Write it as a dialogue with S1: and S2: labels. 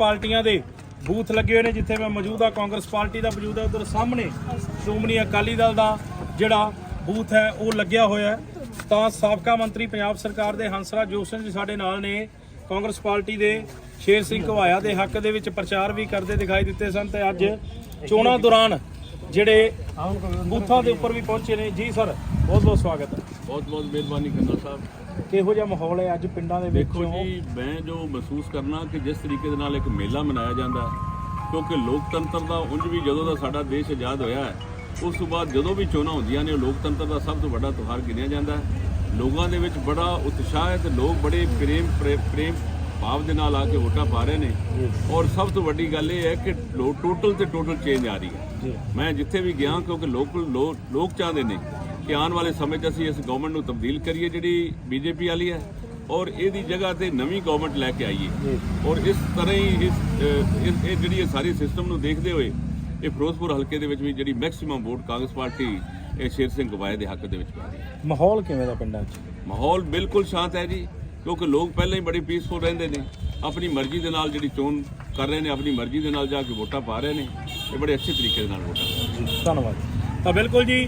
S1: ਪਾਰਟੀਆਂ ਦੇ ਬੂਥ ਲੱਗੇ ਹੋਏ ਨੇ, ਜਿੱਥੇ ਮੈਂ ਮੌਜੂਦ ਆ ਕਾਂਗਰਸ ਪਾਰਟੀ ਦਾ ਮੌਜੂਦ ਹੈ। ਉਧਰ ਸਾਹਮਣੇ ਸ਼੍ਰੋਮਣੀ ਅਕਾਲੀ ਦਲ ਦਾ ਜਿਹੜਾ ਬੂਥ ਹੈ, ਉਹ ਲੱਗਿਆ ਹੋਇਆ ਤਾਂ ਸਾਬਕਾ ਮੰਤਰੀ ਪੰਜਾਬ ਸਰਕਾਰ ਦੇ ਹੰਸਰਾਜ ਸਿੰਘ ਜੀ ਸਾਡੇ ਨਾਲ ਨੇ। ਕਾਂਗਰਸ ਪਾਰਟੀ ਦੇ ਸ਼ੇਰ ਸਿੰਘ ਘਵਾਇਆ ਦੇ ਹੱਕ ਦੇ ਵਿੱਚ ਪ੍ਰਚਾਰ ਵੀ ਕਰਦੇ ਦਿਖਾਈ ਦਿੱਤੇ ਸਨ ਤੇ ਅੱਜ ਚੋਣਾਂ ਦੌਰਾਨ ਜਿਹੜੇ ਬੂਥਾਂ ਦੇ ਉੱਪਰ ਵੀ ਪਹੁੰਚੇ ਨੇ। ਜੀ ਸਰ ਬਹੁਤ ਬਹੁਤ ਸਵਾਗਤ ਹੈ।
S2: ਬਹੁਤ ਬਹੁਤ ਮਿਹਰਬਾਨੀ ਖੰਨਾ ਸਾਹਿਬ।
S1: ਕਿਹੋ ਜਿਹਾ ਮਾਹੌਲ ਹੈ ਅੱਜ ਪਿੰਡਾਂ ਦੇ
S2: ਦੇਖੋ
S1: ਵਿੱਚੋਂ
S2: ਜੀ ਮੈਂ ਜੋ ਮਹਿਸੂਸ ਕਰਨਾ ਕਿ ਜਿਸ ਤਰੀਕੇ ਦੇ ਨਾਲ ਇੱਕ ਮੇਲਾ ਮਨਾਇਆ ਜਾਂਦਾ ਹੈ, ਕਿਉਂਕਿ ਲੋਕਤੰਤਰ ਦਾ ਉਂਝ ਵੀ ਜਦੋਂ ਦਾ ਸਾਡਾ ਦੇਸ਼ ਆਜ਼ਾਦ ਹੋਇਆ ਹੈ ਉਸ ਤੋਂ ਬਾਅਦ ਜਦੋਂ ਵੀ ਚੋਣਾਂ ਹੁੰਦੀਆਂ ਨੇ ਲੋਕਤੰਤਰ ਦਾ ਸਭ ਤੋਂ ਵੱਡਾ ਤਿਉਹਾਰ ਗਿਣਿਆ ਜਾਂਦਾ ਹੈ। ਲੋਕਾਂ ਦੇ ਵਿੱਚ ਬੜਾ ਉਤਸ਼ਾਹ ਹੈ ਤੇ ਲੋਕ ਬੜੇ ਪ੍ਰੇਮ ਪ੍ਰੇ- ਪ੍ਰੇਮ ਭਾਵ ਦੇ ਨਾਲ ਆ ਕੇ ਵੋਟਾਂ ਪਾ ਰਹੇ ਨੇ। ਔਰ ਸਭ ਤੋਂ ਵੱਡੀ ਗੱਲ ਇਹ ਹੈ ਕਿ ਟੋਟਲ ਤੇ ਟੋਟਲ ਚੇਂਜ ਆ ਰਹੀ। ਹੈ। ਮੈਂ ਜਿੱਥੇ ਵੀ ਗਿਆ ਕਿਉਂਕਿ ਲੋਕਲ ਲੋ- ਲੋਕ ਚਾਹੁੰਦੇ ਨੇ ਕਿ ਆਉਣ ਵਾਲੇ ਸਮੇਂ 'ਚ ਅਸੀਂ ਇਸ ਗਵਰਨਮੈਂਟ ਨੂੰ ਤਬਦੀਲ ਕਰੀਏ ਜਿਹੜੀ ਬੀਜੇਪੀ ਵਾਲੀ ਹੈ ਔਰ ਇਹਦੀ ਜਗ੍ਹਾ ਤੇ ਨਵੀਂ ਗਵਰਨਮੈਂਟ ਲੈ ਕੇ ਆਈਏ। ਔਰ ਇਸ ਤਰ੍ਹਾਂ ਹੀ ਇਸ ਇਹ ਜਿਹੜੀ ਇਹ ਸਾਰੀ ਸਿਸਟਮ ਨੂੰ ਦੇਖਦੇ ਹੋਏ ਇਹ ਫਿਰੋਜ਼ਪੁਰ ਹਲਕੇ ਦੇ ਵਿੱਚ ਵੀ ਜਿਹੜੀ ਮੈਕਸਿਮਮ ਵੋਟ ਕਾਂਗਰਸ ਪਾਰਟੀ ਇਹ ਸ਼ੇਰ ਸਿੰਘ ਗਵਾਏ ਦੇ ਹੱਕ ਦੇ ਵਿੱਚ ਪਾ ਰਹੀ ਹੈ।
S1: ਮਾਹੌਲ ਕਿਵੇਂ ਦਾ ਪਿੰਡਾਂ 'ਚ?
S2: ਮਾਹੌਲ ਬਿਲਕੁਲ ਸ਼ਾਂਤ ਹੈ ਜੀ ਕਿਉਂਕਿ ਲੋਕ ਪਹਿਲਾਂ ਹੀ ਬੜੀ ਪੀਸਫੁਲ ਰਹਿੰਦੇ ਨੇ। ਆਪਣੀ ਮਰਜ਼ੀ ਦੇ ਨਾਲ ਜਿਹੜੀ ਚੋਣ ਕਰ ਰਹੇ ਨੇ ਆਪਣੀ ਮਰਜ਼ੀ ਦੇ ਨਾਲ ਜਾ ਕੇ ਵੋਟਾਂ ਪਾ ਰਹੇ ਨੇ ਇਹ ਬੜੇ ਅੱਛੇ ਤਰੀਕੇ ਦੇ ਨਾਲ ਵੋਟਾਂ
S1: ਧੰਨਵਾਦ। ਤਾਂ ਬਿਲਕੁਲ ਜੀ